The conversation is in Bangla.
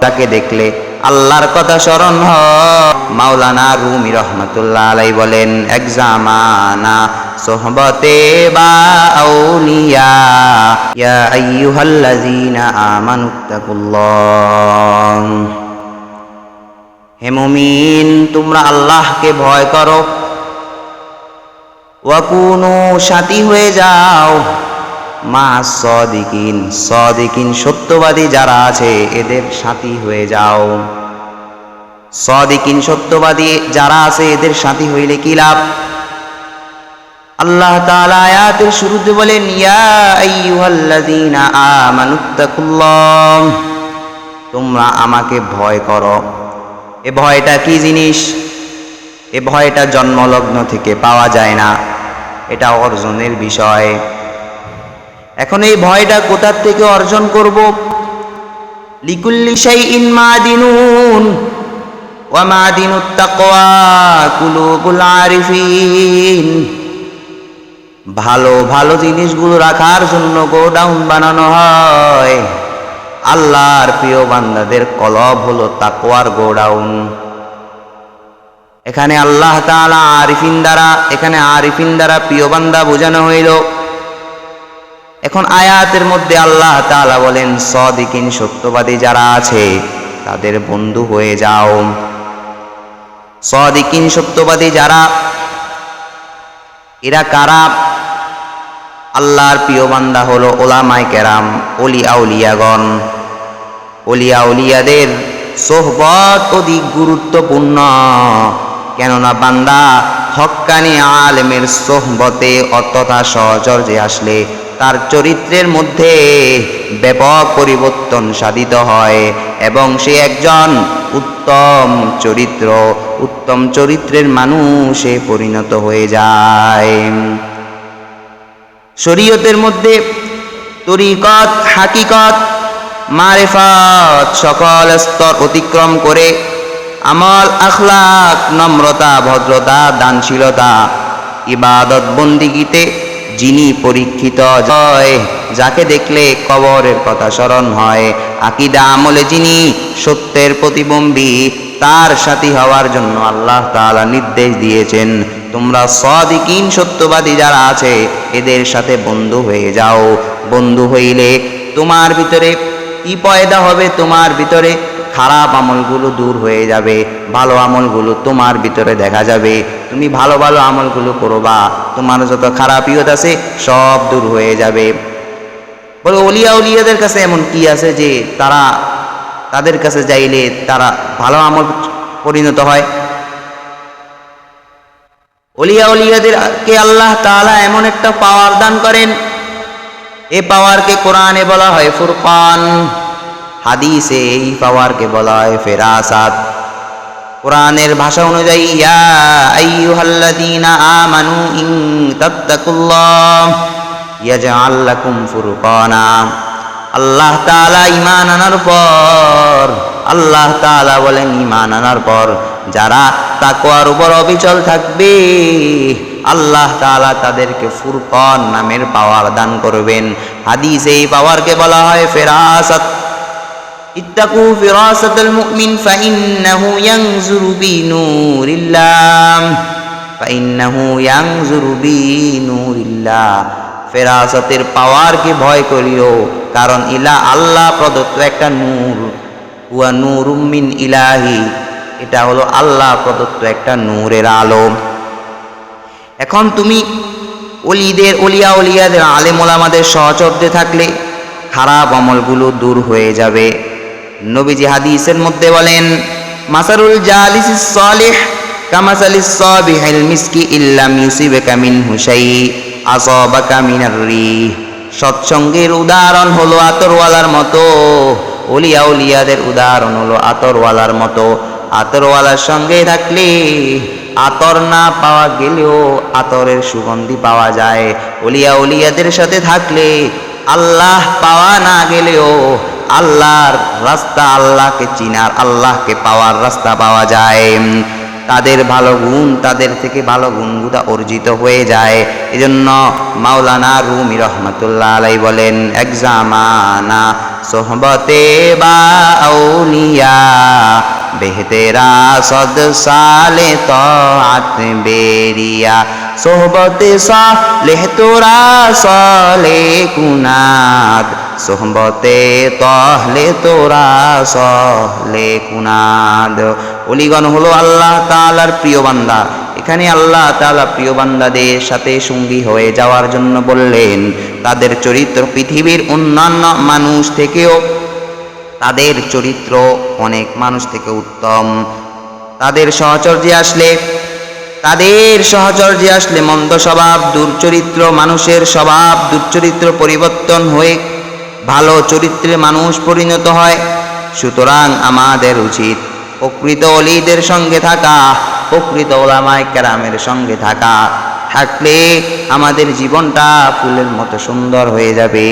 তাকে দেখলে আল্লাহর কথা স্মরণ হয় মাওলানা রুমি রহমতুল্লাহ আলাই বলেন এক জামানা সোহবতে বা ইয়া হে তোমরা আল্লাহকে ভয় করো। ওয়াকুনু সাথী হয়ে যাও। মা সদিকিন সদিকিন সত্যবাদী যারা আছে, এদের সাথী হয়ে যাও। সদিকিন সত্যবাদী যারা আছে, এদের সাথী হইলে কি লাভ? আল্লাহ তাআলা আয়াতের শুরুতে বলেন, ইয়া আইয়ুহাল্লাযীনা আমানুত্তাকুল্লাহ, তোমরা আমাকে ভয় করো। এ ভয়টা কি জিনিস? এ ভয়টা জন্মলগ্ন থেকে পাওয়া যায় না। এটা অর্জনের বিষয়। এখন এই ভয়টা কোথার থেকে অর্জন করব? লিকুল্লি শাইইন মাদিনুন, ওয়া মাদিনুত তাকওয়া কুলুবুল আরিফিন। ভালো ভালো জিনিসগুলো রাখার জন্য গোডাউন বানানো হয়। আল্লাহর প্রিয় বান্দাদের কলব হলো তাকওয়ার গোডাউন। এখানে আল্লাহ তাআলা আরিফিন দ্বারা, এখানে আরিফিন দ্বারা প্রিয় বান্দা বোঝানো হইল। এখন আয়াতের মধ্যে আল্লাহ তাআলা বলেন, সদিকিন, সত্যবাদী যারা আছে, তাদের বন্ধু হয়ে যাও। সদিকিন, সত্যবাদী যারা, এরা কারা? আল্লাহর প্রিয় বান্দা হলো ওলামায় কেরাম অলি আউলিয়াগণ। অলি আউলিয়াদের সোহবত অধিক গুরুত্বপূর্ণ, কেননা বান্দা হক্কানি আলমের সোহবতে অতটা সহচর্যে আসলে তার চরিত্রের মধ্যে ব্যাপক পরিবর্তন সাধিত হয় এবং সে একজন উত্তম চরিত্র, উত্তম চরিত্রের মানুষে পরিণত হয়ে যায়। শরীয়তের মধ্যে তরিকত, হাকিকত, মারেফত সকল স্তর অতিক্রম করে আমল আখলাক নম্রতা, ভদ্রতা, দানশীলতা, ইবাদত বন্দিগিতে যিনি পরীক্ষিত হয় যাকে দেখলে কবরের কথা স্মরণ হয়। আকিদা আমলে যিনি সত্যের প্রতিবম্বী, তার সাথী হওয়ার জন্য আল্লাহ তাআলা নির্দেশ দিয়েছেন। তোমরা সদিকিন, সত্যবাদী যারা আছে, এদের সাথে বন্ধু হয়ে যাও। বন্ধু হইলে তোমার ভিতরে কি পয়দা হবে? তোমার ভিতরে খারাপ আমলগুলো দূর হয়ে যাবে, ভালো আমলগুলো তোমার ভিতরে দেখা যাবে। তুমি ভালো ভালো আমলগুলো করবা, তোমার যত খারাপ ইয়ত আছে সব দূর হয়ে যাবে। বলে, অলিয়া উলিয়াদের কাছে এমন কি আছে যে তারা, তাদের কাছে যাইলে তারা ভালো আমল পরিণত হয়? অলিয়া উলিয়াদেরকে আল্লাহ তাআলা এমন একটা পাওয়ার দান করেন। এ পাওয়ারকে কোরআনে বলা হয় ফুরকান। হাদিসে এই পাওয়ারকে বলা হয় ফেরাসাত। কোরআনের ভাষা অনুযায়ী, ইয়া আইয়ুহাল্লাযীনা আমানু ইন তাত্তাকুল্লাহ, ইয়াজআল লাকুম ফুরকানা। আল্লাহ তাআলা ঈমান আনার পর, আল্লাহ তাআলা বলেন ঈমান আনার পর, যারা তাকওয়ার উপর অবিচল থাকবে, আল্লাহ তাআলা তাদেরকে ফুরকান নামের পাওয়ার দান করবেন। হাদিসে এই পাওয়ারকে বলা হয় ফেরাসাত। اتقوا فراسة المؤمن فإنه ينظر بنور الله فإنه ينظر بنور الله ফেরাসতের পাওয়ারকে ভয় করিও কারণ ইলা আল্লাহ প্রদত্ত একটা নূর হুয়া নূর মিন ইলাহি এটা হলো আল্লাহ প্রদত্ত একটা নূরের আলো এখন তুমি অলিদের অলিয়া অলিয়াদের আলেম ওলামাদের সহচর্যে থাকলে খারাপ আমলগুলো দূর হয়ে যাবে নবীজি হাদিসের মধ্যে বলেন, মাসারুল জালিস সালিহ কামাসালিস সাবিহিল মিসকি ইল্লাম ইউসিবাকা মিন হুসাই আসাবাকা মিনার রিহ। সৎসঙ্গের উদাহরণ হলো আতরওয়ালার মতো ওলিয়া উলিয়াদের উদাহরণ হলো আতরওয়ালার মতো। আতরওয়ালার সঙ্গে থাকলে আতর না পাওয়া গেলেও আতরের সুগন্ধি পাওয়া যায়। ওলিয়া উলিয়াদের সাথে থাকলে আল্লাহ পাওয়া না গেলেও আল্লাহর রাস্তা আল্লাহকে চিনার আল্লাহকে পাওয়ার রাস্তা পাওয়া যায়। তাদের ভালো গুণ, তাদের থেকে ভালো গুণগুলা অর্জিত হয়ে যায়। এজন্য মাওলানা রুমি রহমতুল্লাহ আলাই বলেন এক জামানা সোহবতে বা আউলিয়া, বেহতেরা সদ সালে তাত বেরিয়া। সোহবতে সালেহ তোরা সলে কুনাদ। সোহবতে তহলে তোরা সহলে কুনাদ। অলিগণ হলো আল্লাহ তালার প্রিয় বান্দা। এখানে আল্লাহ তালা প্রিয় বান্দাদের সাথে সঙ্গী হয়ে যাওয়ার জন্য বললেন, তাদের চরিত্র পৃথিবীর অন্যান্য মানুষ থেকেও, তাদের চরিত্র অনেক মানুষ থেকে উত্তম। তাদের সহচর্যে আসলে তাদের সহচর্যে আসলে মন্দ স্বভাব, দুর্চরিত্র মানুষের স্বভাব, দুর্চরিত্র পরিবর্তন হয়ে ভালো চরিত্রে মানুষ পরিণত হয়। সুতরাং আমাদের উচিত প্রকৃত অলিদের সঙ্গে থাকা, প্রকৃত ওলামায় কেরামের সঙ্গে থাকা। থাকলে আমাদের জীবনটা ফুলের মতো সুন্দর হয়ে যাবে।